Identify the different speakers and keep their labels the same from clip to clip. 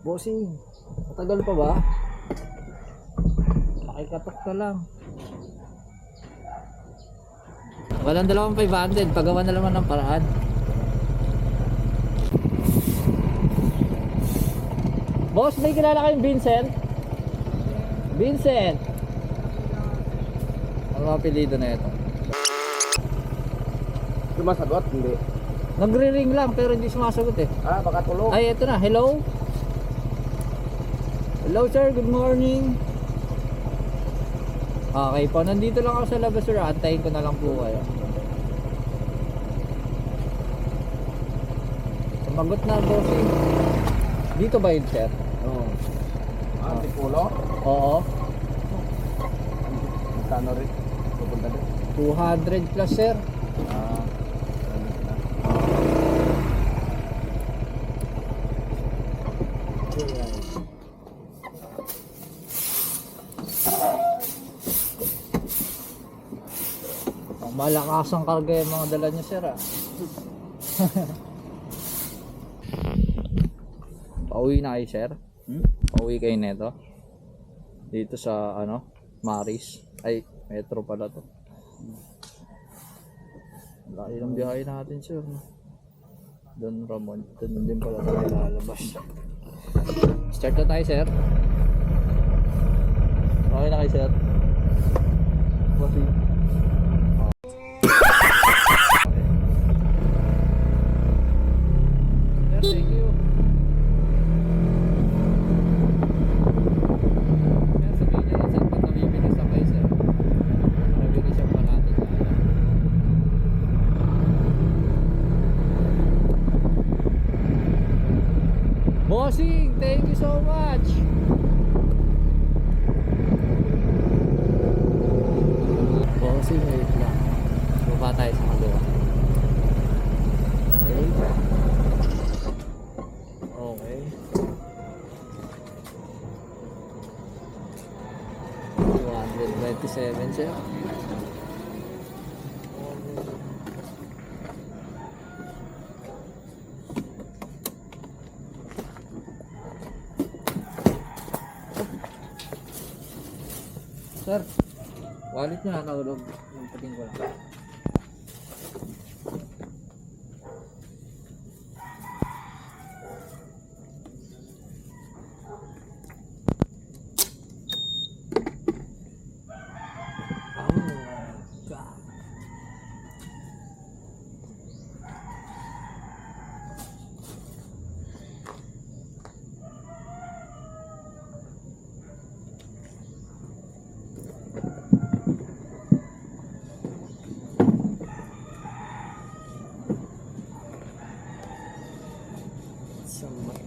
Speaker 1: Bossing, matagal pa ba? Pakikatok ka lang. Walang dalawang 500, pagawa na naman ng paraan. Boss, may kilala kayong Vincent? Vincent! Ano ang apelido na ito?
Speaker 2: Sumasagot? Hindi.
Speaker 1: Nagre-ring lang pero hindi sumasagot eh.
Speaker 2: Ah, baka tulog.
Speaker 1: Ay, ito na. Hello? Hello, sir. Good morning. Okay po. Nandito lang ako sa labas, sir. Antayin ko na lang po kayo. Sumagot na, bossing. Dito ba yun, sir?
Speaker 2: Oo. Ah, Tipulo?
Speaker 1: Oo.
Speaker 2: Magkano rin? Pupunta din.
Speaker 1: 200 plus, sir.
Speaker 2: Ah.
Speaker 1: Ang malakas ang karga yung mga dala niyo, sir, ah. Pauwi na kayo, sir?
Speaker 2: Hmm?
Speaker 1: Pauwi kayo neto? Dito sa, ano, Maris. Ay, metro pala to. Laki ng biyahe natin, sir. no? Don Ramon. Doon din pala tayo lalabas. Start na tayo, sir. Okay na kayo, sir. Bossing. Sir, thank you. Sir, sabihin niyo lang sir pag nabibilis ako kayo, sir. Nabilis yung palatin na. Bossing, thank you so much. Bossing, wait lang. Baba tayo sa kaliwa. Okay. Okay. Two hundred twenty-seven siya. Sir, wallet niyo nakaulog. Yung pating ko lang.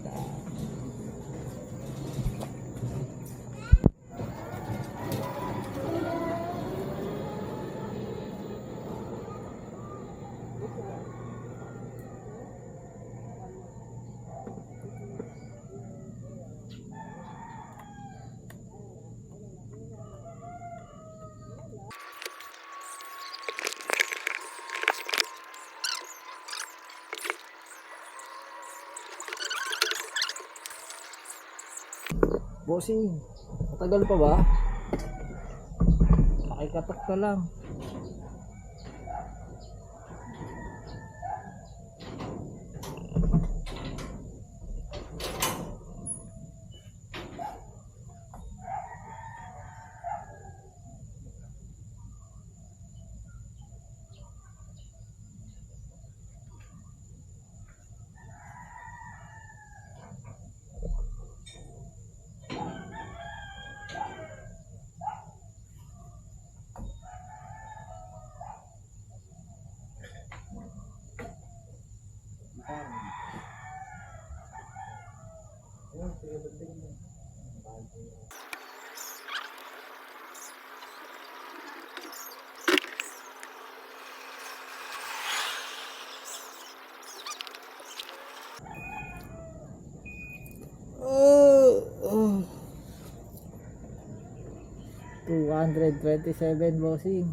Speaker 1: that. Bossing, matagal pa ba? Pakikatok ka lang. 227 bossing.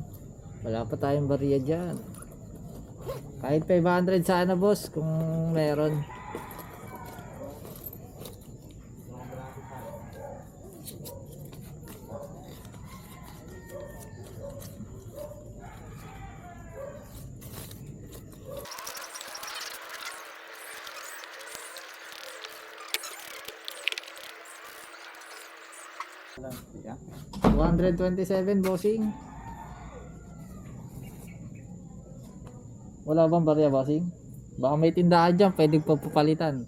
Speaker 1: Wala pa tayong bariya dyan. Kahit 500 sana boss kung meron.
Speaker 2: Yeah.
Speaker 1: 227 bossing. Wala bang barya bossing? Baka may tindahan dyan, pwedeng pagpapalitan.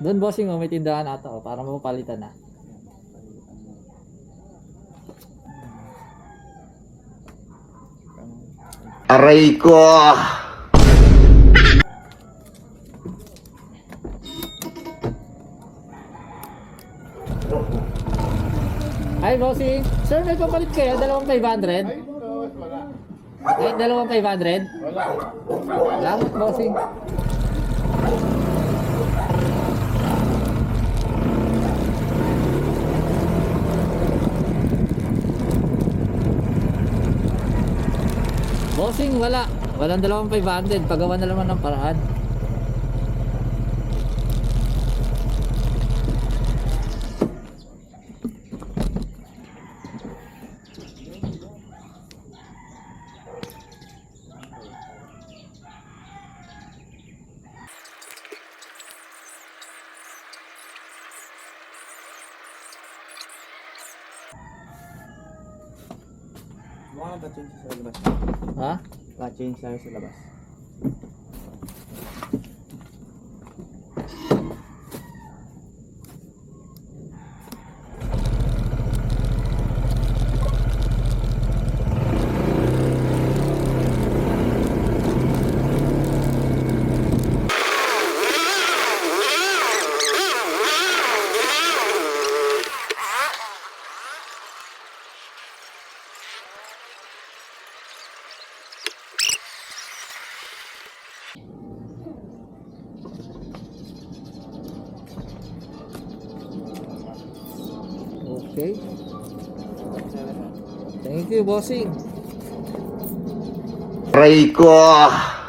Speaker 1: Doon bossing, oh, may tindahan ata oh, para mapapalitan na.
Speaker 3: Aray ko!
Speaker 1: Ay bossing, sir may papalit kayo, dalawang 500? Ay, dalawang 500?
Speaker 2: Wala.
Speaker 1: Salamat bossing. Bossing, wala. Walang dalawang 500. Pagawa na naman ng paraan.
Speaker 2: Mukha ka-change sa labas.
Speaker 1: Ha?
Speaker 2: Ka-change tayo sa labas.
Speaker 1: Okay. Thank you, bossing.
Speaker 3: Aray ko!